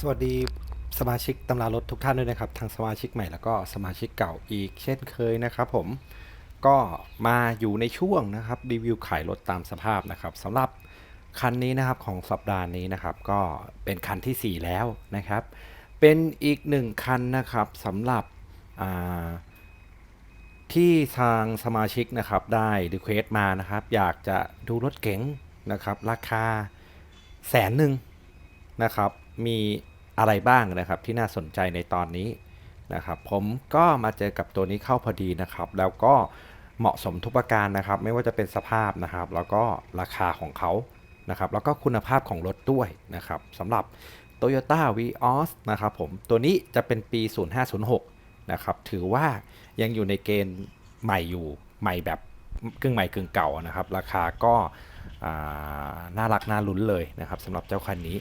สวัสดีสมาชิกตำรารถทุกท่านด้วยนะครับ ทั้งสมาชิกใหม่แล้วก็สมาชิกเก่าอีกเช่นเคยนะครับผมก็มาอยู่ในช่วงนะครับรีวิวขายรถตามสภาพนะครับสำหรับคันนี้นะครับของสัปดาห์นี้นะครับ ก็เป็นคันทีสี่4 แล้วนะครับ เป็นอีกหนึ่งคันนะครับสำหรับที่ทางสมาชิกนะครับได้รีเควสมานะครับ อยากจะดูรถเก๋งนะครับ ราคาแสนหนึ่งนะครับ มีอะไรบ้างนะครับที่น่าสนใจในตอนนี้นะครับผมก็มาเจอกับตัวนี้เข้าพอดีนะครับ แล้วก็เหมาะสมทุกประการนะครับ ไม่ว่าจะเป็นสภาพนะครับ แล้วก็ราคาของเขานะครับ แล้วก็คุณภาพของรถด้วยนะครับสำหรับ Toyota Vios นะครับผมตัวนี้จะเป็นปี 0506 นะครับ ถือว่ายังอยู่ในเกณฑ์ใหม่อยู่ใหม่แบบกึ่งใหม่กึ่งเก่านะครับ ราคาก็น่ารักน่าลุ้นเลยนะครับสำหรับเจ้าคันนี้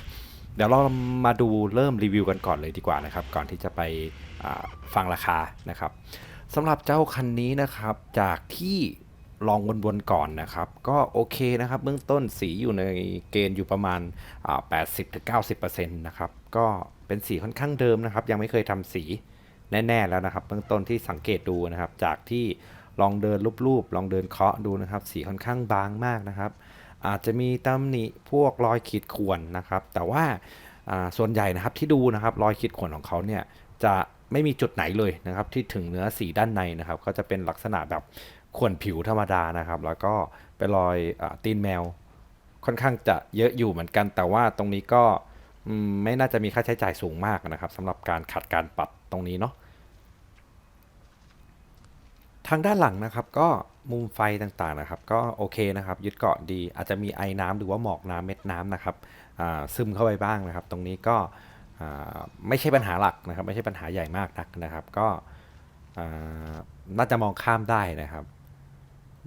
เดี๋ยวเรามาดูเริ่มรีวิวกันก่อนเลยดีกว่านะครับ ก่อนที่จะไปฟังราคานะครับสำหรับเจ้าคันนี้นะครับจากที่ลองวนๆก่อนนะครับ ก็โอเคนะครับ เบื้องต้นสีอยู่ในเกณฑ์อยู่ประมาณ 80-90%นะครับ ก็เป็นสีค่อนข้างเดิมนะครับ ยังไม่เคยทำสีแน่ ๆ แล้วนะครับ เบื้องต้นที่สังเกตดูนะครับ จากที่ลองเดินรูปๆลองเดินเคาะดูนะครับ สีค่อนข้างบางมากนะครับ อาจจะมีตำหนิพวกรอยขีดข่วนนะครับ แต่ว่าส่วนใหญ่นะครับที่ดูนะครับรอยขีดข่วนของเขาเนี่ยจะไม่มีจุดไหนเลยนะครับ ที่ถึงเนื้อสีด้านในนะครับ ก็จะเป็นลักษณะแบบข่วนผิวธรรมดานะครับ แล้วก็เป็นรอยอตีนแมว ค่อนข้างจะเยอะอยู่เหมือนกัน แต่ว่าตรงนี้ก็ไม่น่าจะมีค่าใช้จ่ายสูงมากนะครับสำหรับการขัดการปัดตรงนี้เนาะทางด้านหลังนะครับก็ มุมไฟต่างๆนะครับ ก็โอเคนะครับ ยึดเกาะดี อาจจะมีไอ้น้ำหรือว่าหมอกน้ำเม็ดน้ำนะครับซึมเข้าไปบ้างนะครับ ตรงนี้ก็ไม่ใช่ปัญหาหลักนะครับ ไม่ใช่ปัญหาใหญ่มากนักนะครับ ก็น่าจะมองข้ามได้นะครับ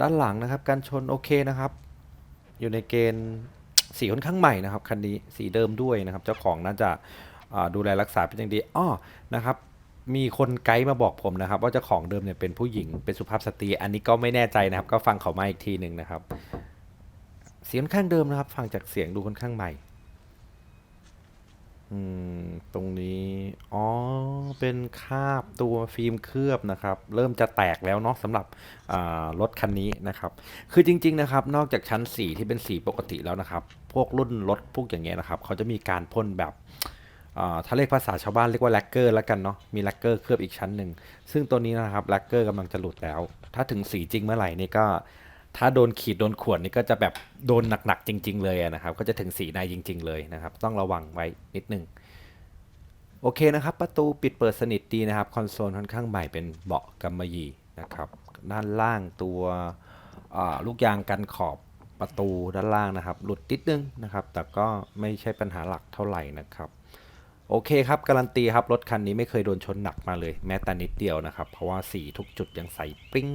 ด้านหลังนะครับการชนโอเคนะครับ อยู่ในเกณฑ์สีค่อนข้างใหม่นะครับคันนี้สีเดิมด้วยนะครับ เจ้าของน่าจะดูแลรักษาเป็นอย่างดีอ้อนะครับ มีคนไกด์มาบอกผมนะครับ ว่าเจ้าของเดิมเนี่ยเป็นผู้หญิงเป็นสุภาพสตรี อันนี้ก็ไม่แน่ใจนะครับ ก็ฟังเขามาอีกทีหนึ่งนะครับ เสียงค่อนข้างเดิมนะครับ ฟังจากเสียงดูค่อนข้างใหม่ อืม ตรงนี้อ๋อเป็นคราบตัวฟิล์มเคลือบนะครับ เริ่มจะแตกแล้วเนาะสำหรับรถคันนี้นะครับ คือจริง ๆ นะครับ นอกจากชั้นสีที่เป็นสีปกติแล้วนะครับ พวกรุ่นรถพวกอย่างเงี้ยนะครับ เขาจะมีการพ่นแบบ ถ้าเรียกภาษาชาวบ้านเรียกว่าแลกเกอร์แล้วกันเนาะมีแลกเกอร์เคลือบอีกชั้นหนึ่งซึ่งตัวนี้นะครับแลกเกอร์กำลังจะหลุดแล้ว ถ้าถึงสีจริงเมื่อไหร่นี่ก็ ถ้าโดนขีดโดนข่วนนี่ก็จะแบบโดนหนักๆจริง ๆ เลยนะครับ ก็จะถึงสีในจริง ๆ เลยนะครับ ต้องระวังไว้นิดนึงโอเคนะครับ ประตูปิดเปิดสนิทดีนะครับคอนโซลค่อนข้างใหม่เป็นเบาะกำมะหยี่นะครับด้านล่างตัวลูกยางกันขอบประตูด้านล่างนะครับ หลุดนิดนึงนะครับ แต่ก็ไม่ใช่ปัญหาหลักเท่าไหร่นะครับ โอเคครับ การันตีครับ รถคันนี้ไม่เคยโดนชนหนักมาเลย แม้แต่นิดเดียวนะครับ เพราะว่าสีทุกจุดยังใสปิ้ง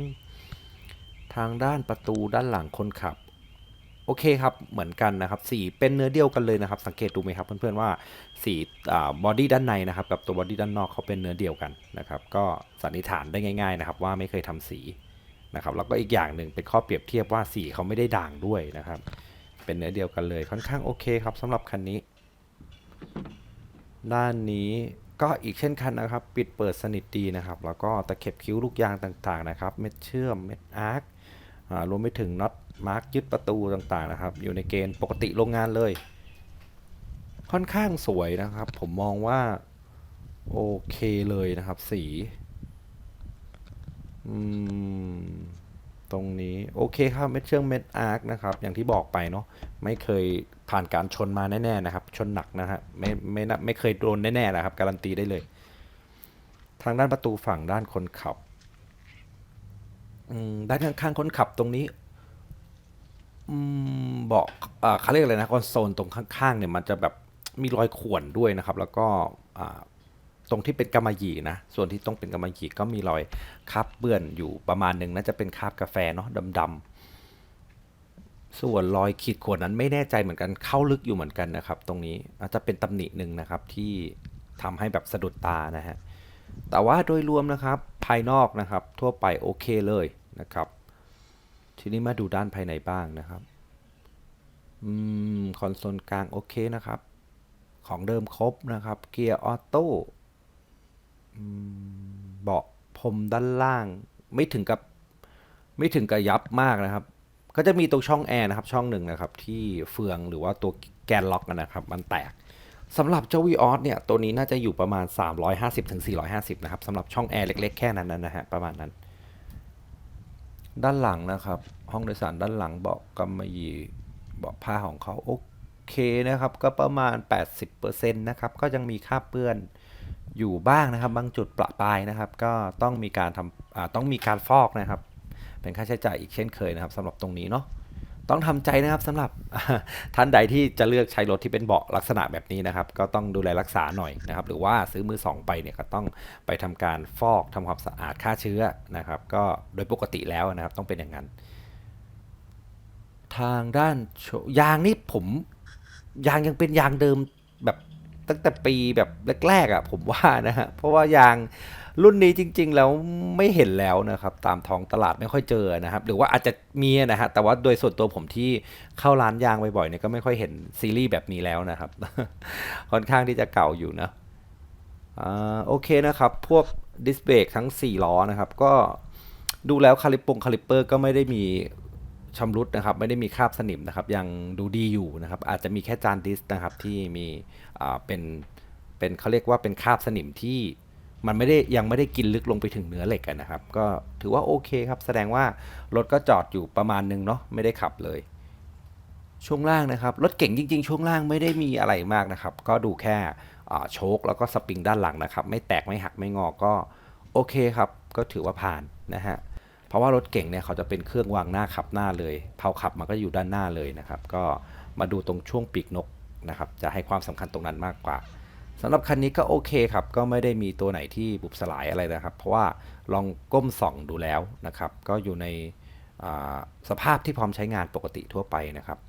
ทางด้านประตูด้านหลังคนขับ โอเคครับ เหมือนกันนะครับสีเป็นเนื้อเดียวกันเลยนะครับ สังเกตดูไหมครับ เพื่อนๆว่าสีบอดี้ด้านในนะครับ กับตัวบอดี้ด้านนอกเขาเป็นเนื้อเดียวกันนะครับ ก็สันนิษฐานได้ง่าย ๆนะครับ ว่าไม่เคยทำสีนะครับ แล้วก็อีกอย่างหนึ่งเป็นข้อเปรียบเทียบว่าสีเขาไม่ได้ด่างด้วยนะครับ เป็นเนื้อเดียวกันเลยค่อนข้างโอเคครับสำหรับคันนี้ ด้านนี้ก็อีกเช่นกันนะครับ ปิดเปิดสนิทดีนะครับ แล้วก็ตะเข็บคิ้วลูกยางต่างๆนะครับ เม็ดเชื่อม เม็ดอาร์ครวมไปถึงน็อตมาร์กยึดประตูต่างๆนะครับ อยู่ในเกณฑ์ปกติโรงงานเลย ค่อนข้างสวยนะครับ ผมมองว่า โอเคเลยนะครับ สี อืม ตรงนี้โอเคครับเม็ดเชื่อมเม็ดอาร์คนะครับอย่างที่บอกไปเนาะไม่เคยผ่านการชนมาแน่ๆนะครับ ชนหนักนะฮะไม่ไม่นไม่เคยโดนแน่ๆนะครับ การันตีได้เลย ทางด้านประตูฝั่งด้านคนขับด้านข้างๆคนขับตรงนี้เบอกอาเขาเรียกอะไรนะคอนโซลตรงข้างๆเนี่ยมันจะแบบมีรอยข่วนด้วยนะครับ แล้วก็อ่า ตรงที่เป็นกำมะหยี่นะ ส่วนที่ต้องเป็นกำมะหยี่ก็มีรอยคราบเปื้อนอยู่ประมาณหนึ่งน่าจะเป็นคราบกาแฟเนาะดำๆส่วนรอยขีดข่วนนั้นไม่แน่ใจเหมือนกันเข้าลึกอยู่เหมือนกันนะครับ ตรงนี้อาจจะเป็นตำหนิหนึ่งนะครับที่ทำให้แบบสะดุดตานะฮะแต่ว่าโดยรวมนะครับภายนอกนะครับทั่วไปโอเคเลยนะครับ ทีนี้มาดูด้านภายในบ้างนะครับอืมคอนโซลกลางโอเคนะครับ ของเดิมครบนะครับเกียร์ออโต้ เบาะพรมด้านล่าง ไม่ถึงกับไม่ถึงกับยับมากนะครับ ก็จะมีตรงช่องแอร์นะครับ ช่องหนึ่งนะครับ ที่เฟืองหรือว่าตัวแกนล็อกนะครับ มันแตกสำหรับเจ้าวีออสเนี่ย ตัวนี้น่าจะอยู่ประมาณ 350ถึง450 นะครับสำหรับช่องแอร์เล็กๆ แค่นั้นนะฮะประมาณนั้น ด้านหลังนะครับ ห้องโดยสารด้านหลังเบาะกำมะหยี่เบาะผ้าของเขาโอเคนะครับ ก็ประมาณ 80%นะครับ ก็ยังมีคราเปื้อน อยู่บ้างนะครับ บางจุดประปรายนะครับ ก็ต้องมีการทำต้องมีการฟอกนะครับ เป็นค่าใช้จ่ายอีกเช่นเคยนะครับสำหรับตรงนี้เนาะต้องทำใจนะครับสำหรับท่านใดที่จะเลือกใช้รถที่เป็นเบาะลักษณะแบบนี้นะครับ ก็ต้องดูแลรักษาหน่อยนะครับ หรือว่าซื้อมือสองไปเนี่ยก็ต้องไปทำการฟอกทำความสะอาดฆ่าเชื้อนะครับ ก็โดยปกติแล้วนะครับต้องเป็นอย่างนั้น ทางด้านยางนี่ผมยางยังเป็นยางเดิมแบบ ตั้งแต่ปีแบบแรกๆอะ่ะผมว่านะฮะเพราะว่ายางรุ่นนี้จริง ๆ แล้วไม่เห็นแล้วนะครับตามท้องตลาดไม่ค่อยเจอนะครับ หรือว่าอาจจะมีนะฮะแต่ว่าโดยส่วนตัวผมที่เข้าร้านยางบ่อยๆเนี่ยก็ไม่ค่อยเห็นซีรีส์แบบนี้แล้วนะครับ ค่อนข้างที่จะเก่าอยู่นะอ่าโอเคนะครับ พวกดิสเบรกทั้ง 4 ล้อนะครับ ก็ดูแล้วคาลิปปงคาลิปเปอร์ก็ไม่ได้มี ชำรุดนะครับ ไม่ได้มีคราบสนิมนะครับ ยังดูดีอยู่นะครับ อาจจะมีแค่จานดิสนะครับที่มีอ่าเป็นเป็นเขาเรียกว่าเป็นคราบสนิมที่มันไม่ได้ยังไม่ได้กินลึกลงไปถึงเนื้อเหล็กนะครับ ก็ถือว่าโอเคครับ แสดงว่ารถก็จอดอยู่ประมาณนึงเนาะไม่ได้ขับเลย ช่วงล่างนะครับ รถเก่งจริง ๆ ช่วงล่างไม่ได้มีอะไรมากนะครับ ก็ดูแค่โชคแล้วก็สปริงด้านหลังนะครับ ไม่แตกไม่หักไม่งอก็โอเคครับ ก็ถือว่าผ่านนะฮะ เพราะว่ารถเก่งเนี่ยเขาจะเป็นเครื่องวางหน้าขับหน้าเลยเพาขับมันก็อยู่ด้านหน้าเลยนะครับ ก็มาดูตรงช่วงปีกนกนะครับ จะให้ความสำคัญตรงนั้นมากกว่าสำหรับคันนี้ก็โอเคครับ ก็ไม่ได้มีตัวไหนที่บุบสลายอะไรนะครับ เพราะว่าลองก้มส่องดูแล้วนะครับ ก็อยู่ในสภาพที่พร้อมใช้งานปกติทั่วไปนะครับ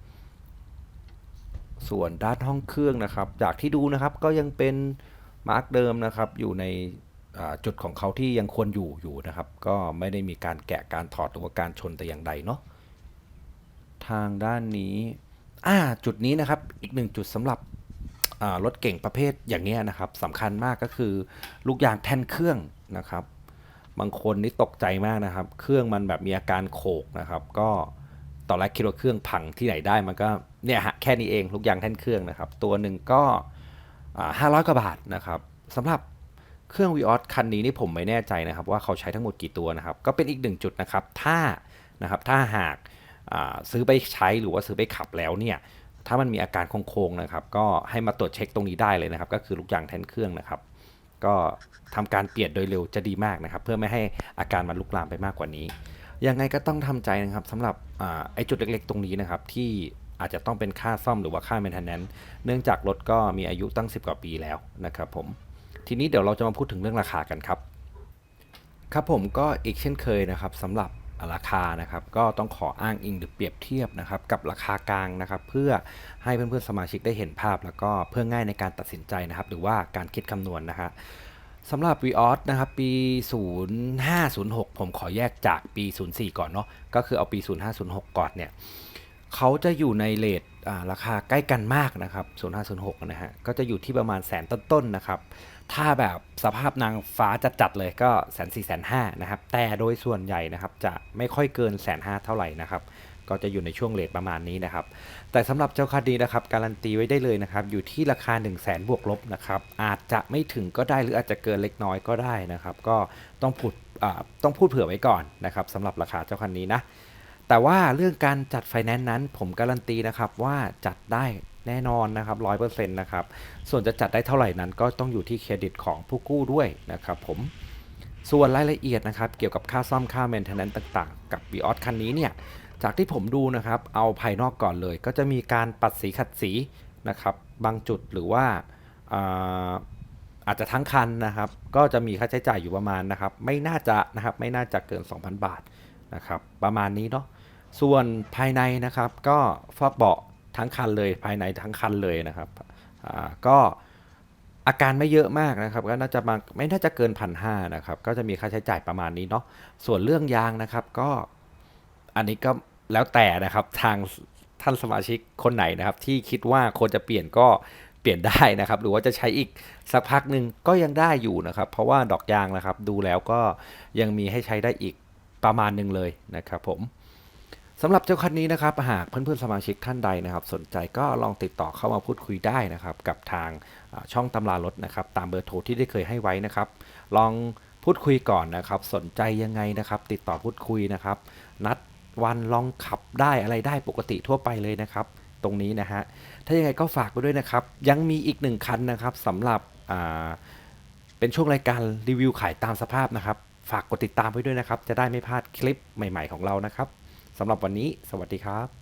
ส่วนด้านห้องเครื่องนะครับ จากที่ดูนะครับก็ยังเป็นมาร์กเดิมนะครับ อยู่ใน จุดของเขาที่ยังควรอยู่อยู่นะครับ ก็ไม่ได้มีการแกะการถอดหรือว่าการชนแต่อย่างใดเนาะทางด้านนี้อ่าจุดนี้นะครับอีกหนึ่งจุดสำหรับรถเก่งประเภทอย่างเนี้ยนะครับสำคัญมากก็คือลูกยางแท่นเครื่องนะครับ บางคนนี่ตกใจมากนะครับ เครื่องมันแบบมีอาการโขกนะครับ ก็ตอนแรกคิดว่าเครื่องพังที่ไหนได้มันก็เนี่ยฮะแค่นี้เองลูกยางแท่นเครื่องนะครับ ตัวหนึ่งก็ห้าร้อยกว่าบาทนะครับสำหรับ เครื่อง v ีออสคันนี้นี่ผมไม่แน่ใจนะครับ ว่าเขาใช้ทั้งหมดกี่ตัวนะครับ ก็เป็นอีกหนึ่งจุดนะครับ ถ้านะครับถ้าหากาซื้อไปใช้หรือว่าซื้อไปขับแล้วเนี่ยถ้ามันมีอาการโค้งๆนะครับ ก็ให้มาตรวจเช็คตรงนี้ได้เลยนะครับ ก็คือลูกยางแทนเครื่องนะครับ ก็ทำการเปลี่ยนโดยเร็วจะดีมากนะครับ เพื่อไม่ให้อาการมันลุกลามไปมากกว่านี้ยังไงก็ต้องทำใจนะครับสำหรับอไอ้จุดเล็กๆ ตรงนี้นะครับ ที่อาจจะต้องเป็นค่าซ่อมหรือว่าค่า maintenance เนื่องจากรถก็มีอายุตั้ง 10 กว่าปีแล้วนะครับผม ทีนี้เดี๋ยวเราจะมาพูดถึงเรื่องราคากันครับ ครับผมก็อีกเช่นเคยนะครับสำหรับราคานะครับก็ต้องขออ้างอิงหรือเปรียบเทียบนะครับกับราคากลางนะครับเพื่อให้เพื่อนๆสมาชิกได้เห็นภาพ แล้วก็เพื่อง่ายในการตัดสินใจนะครับ หรือว่าการคิดคำนวณนะฮะสำหรับ v ีออสนะครับปี 0506 ผมขอแยกจากปี 04 ก่อนเนาะก็คือเอาปี 0506 ก่อนเนี่ยเขาจะอยู่ในเลทราคาใกล้กันมากนะครับ 0506 นะฮะก็จะอยู่ที่ประมาณแสนต้นๆนะครับ ถ้าแบบสภาพนางฟ้าจัดๆเลยก็แสนสี่แสนห้านะครับ แต่โดยส่วนใหญ่นะครับจะไม่ค่อยเกินแสนห้าเท่าไหร่นะครับ ก็จะอยู่ในช่วงเลทประมาณนี้นะครับ แต่สำหรับเจ้าคันนี้นะครับการันตีไว้ได้เลยนะครับ อยู่ที่ราคา1 0 0 0 0แสนบวกลบนะครับ อาจจะไม่ถึงก็ได้หรืออาจจะเกินเล็กน้อยก็ได้นะครับ ก็ต้องพูดต้องพูดเผื่อไว้ก่อนนะครับสำหรับราคาเจ้าคันนี้นะ แต่ว่าเรื่องการจัดไฟแนนซ์นั้นผมการันตีนะครับว่าจัดได้แน่นอนนะครับร้อยเปอร์เซ็นต์นะครับ ส่วนจะจัดได้เท่าไหร่นั้นก็ต้องอยู่ที่เครดิตของผู้กู้ด้วยนะครับผม ส่วนรายละเอียดนะครับ เกี่ยวกับค่าซ่อมค่า maintenance ต่างๆ กับ v ีออสคันนี้เนี่ย จากที่ผมดูนะครับ เอาภายนอกก่อนเลย ก็จะมีการปัดสีขัดสีนะครับ บางจุดหรือว่าอ่าอาจจะทั้งคันนะครับ ก็จะมีค่าใช้จ่ายอยู่ประมาณนะครับ ไม่น่าจะนะครับ ไม่น่าจะเกิน 2,000 บาท นะครับประมาณนี้เนาะส่วนภายในนะครับก็ฟอกเบาะทั้งคันเลยภายในทั้งคันเลยนะครับก็อาการไม่เยอะมากนะครับก็น่าจะมาไม่น่าจะเกินพันห้านะครับก็จะมีค่าใช้จ่ายประมาณนี้เนาะส่วนเรื่องยางนะครับก็อันนี้ก็แล้วแต่นะครับทางท่านสมาชิกคนไหนนะครับ ที่คิดว่าควรจะเปลี่ยนก็เปลี่ยนได้นะครับ หรือว่าจะใช้อีกสักพักหนึ่งก็ยังได้อยู่นะครับ เพราะว่าดอกยางนะครับ ดูแล้วก็ยังมีให้ใช้ได้อีก ประมาณหนึ่งเลยนะครับผมสำหรับเจ้าคันนี้นะครับหากเพื่อนๆสมาชิกท่านใดนะครับ สนใจก็ลองติดต่อเข้ามาพูดคุยได้นะครับ กับทางช่องตำรารถนะครับ ตามเบอร์โทรที่ได้เคยให้ไว้นะครับ ลองพูดคุยก่อนนะครับ สนใจยังไงนะครับ ติดต่อพูดคุยนะครับ นัดวันลองขับได้อะไรได้ปกติทั่วไปเลยนะครับ ตรงนี้นะฮะถ้ายังไงก็ฝากไว้ด้วยนะครับ ยังมีอีกหนึ่งคันนะครับสำหรับเป็นช่วงรายการรีวิวขายตามสภาพนะครับ ฝากกดติดตามไว้ด้วยนะครับ จะได้ไม่พลาดคลิปใหม่ ๆ ของเรานะครับสำหรับวันนี้ สวัสดีครับ